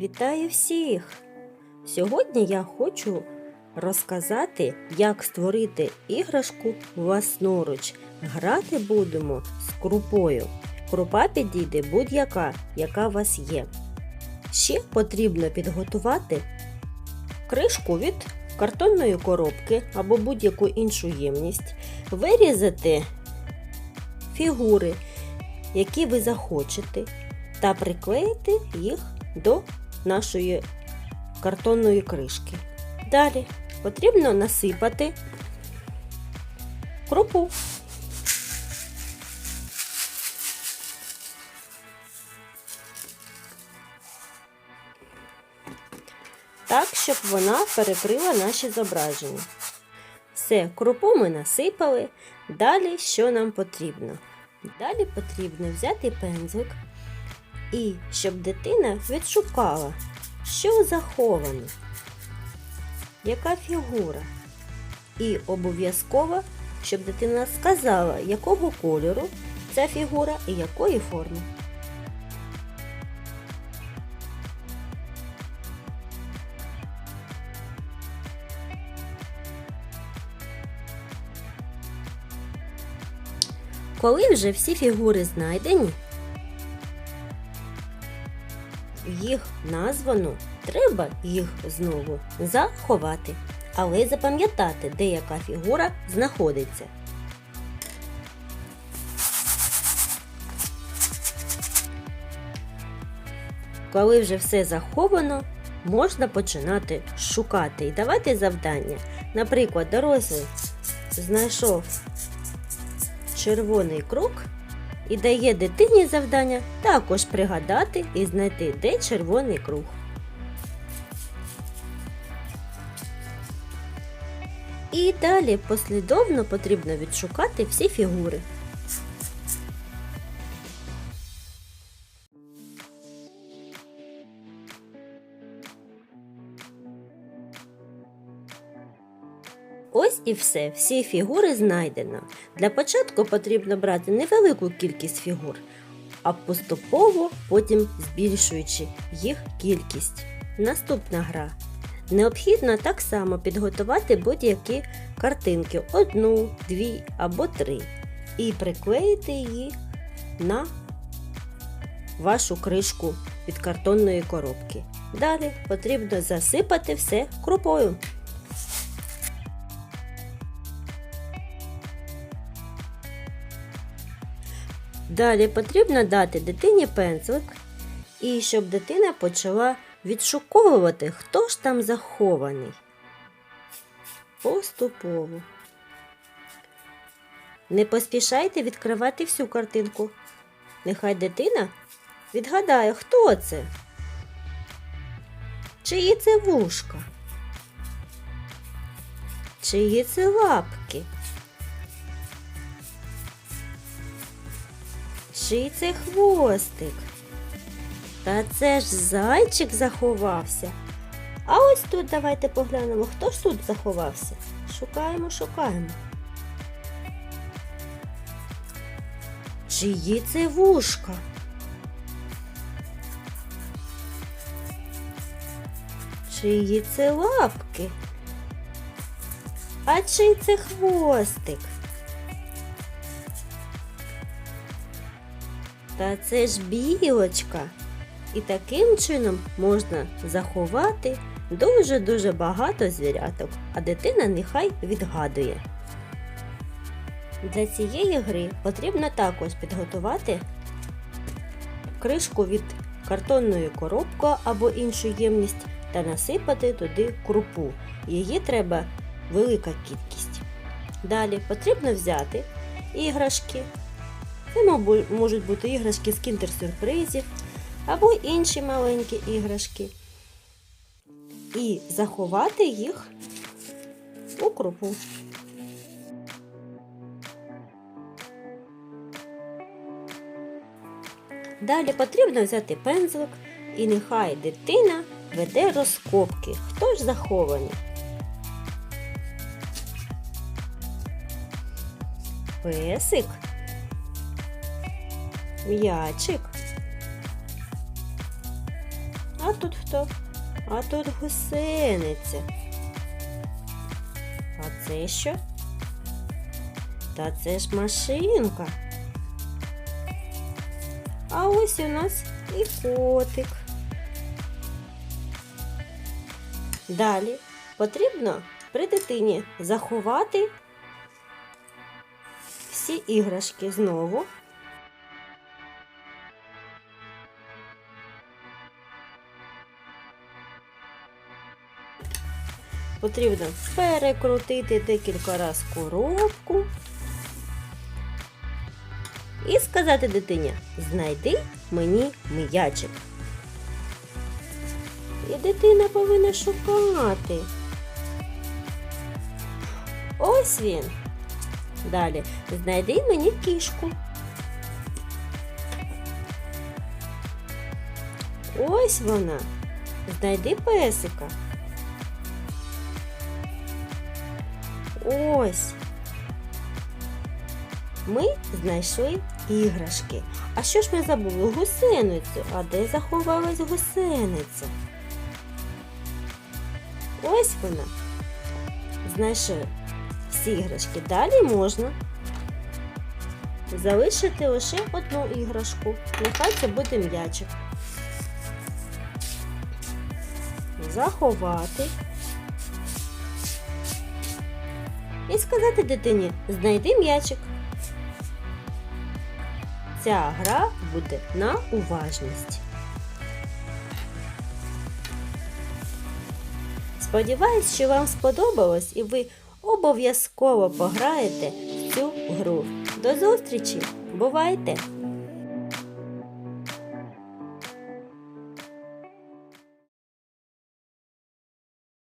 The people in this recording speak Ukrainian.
Вітаю всіх! Сьогодні я хочу розказати, як створити іграшку власноруч. Грати будемо з крупою. Крупа підійде будь-яка, яка у вас є. Ще потрібно підготувати кришку від картонної коробки або будь-яку іншу ємність, вирізати фігури, які ви захочете, та приклеїти їх до нашої картонної кришки. Далі потрібно насипати крупу. Так, щоб вона перекрила наші зображення. Все, крупу ми насипали. Далі що нам потрібно? Далі потрібно взяти пензлик і щоб дитина відшукала, що заховано, яка фігура. І обов'язково, щоб дитина сказала, якого кольору ця фігура і якої форми. Коли вже всі фігури знайдені, їх названо, треба їх знову заховати, але запам'ятати, де яка фігура знаходиться. Коли вже все заховано, можна починати шукати і давати завдання. Наприклад, дорослий знайшов червоний круг і дає дитині завдання також пригадати і знайти, де червоний круг. І далі послідовно потрібно відшукати всі фігури. І все, всі фігури знайдено. Для початку потрібно брати невелику кількість фігур, а поступово потім збільшуючи їх кількість. Наступна гра. Необхідно так само підготувати будь-які картинки одну, дві або три, і приклеїти її на вашу кришку від картонної коробки. Далі потрібно засипати все крупою. Далі потрібно дати дитині пензлик, і щоб дитина почала відшуковувати, хто ж там захований. Поступово. Не поспішайте відкривати всю картинку. Нехай дитина відгадає, хто це. Чиї це вушка? Чиї це лапки? Чий це хвостик? Та це ж зайчик заховався. А ось тут давайте поглянемо, хто ж тут заховався. Шукаємо, шукаємо. Чиї це вушка? Чиї це лапки? А чий це хвостик? Та це ж білочка. І таким чином можна заховати дуже-дуже багато звіряток, а дитина нехай відгадує. Для цієї гри потрібно також підготувати кришку від картонної коробки або іншу ємність та насипати туди крупу. Її треба велика кількість. Далі потрібно взяти іграшки. Це можуть бути іграшки з кіндер-сюрпризів або інші маленькі іграшки. І заховати їх у крупу. Далі потрібно взяти пензлик і нехай дитина веде розкопки. Хто ж захований? Песик м'ячик. А тут хто? А тут гусениця. А це що? Та це ж машинка. А ось у нас і котик. Далі потрібно при дитині заховати всі іграшки знову. Потрібно перекрутити декілька разів коробку і сказати дитині знайди мені м'ячик. І дитина повинна шукати. Ось він. Далі знайди мені кішку. Ось вона. Знайди песика. Ось. Ми знайшли іграшки. А що ж ми забули? Гусеницю. А де заховалась гусениця? Ось вона. Знайшли всі іграшки. Далі можна залишити лише одну іграшку. Нехай це буде м'ячик. Заховати. І сказати дитині знайди м'ячик. Ця гра буде на уважність. Сподіваюсь, що вам сподобалось і ви обов'язково пограєте в цю гру. До зустрічі! Бувайте!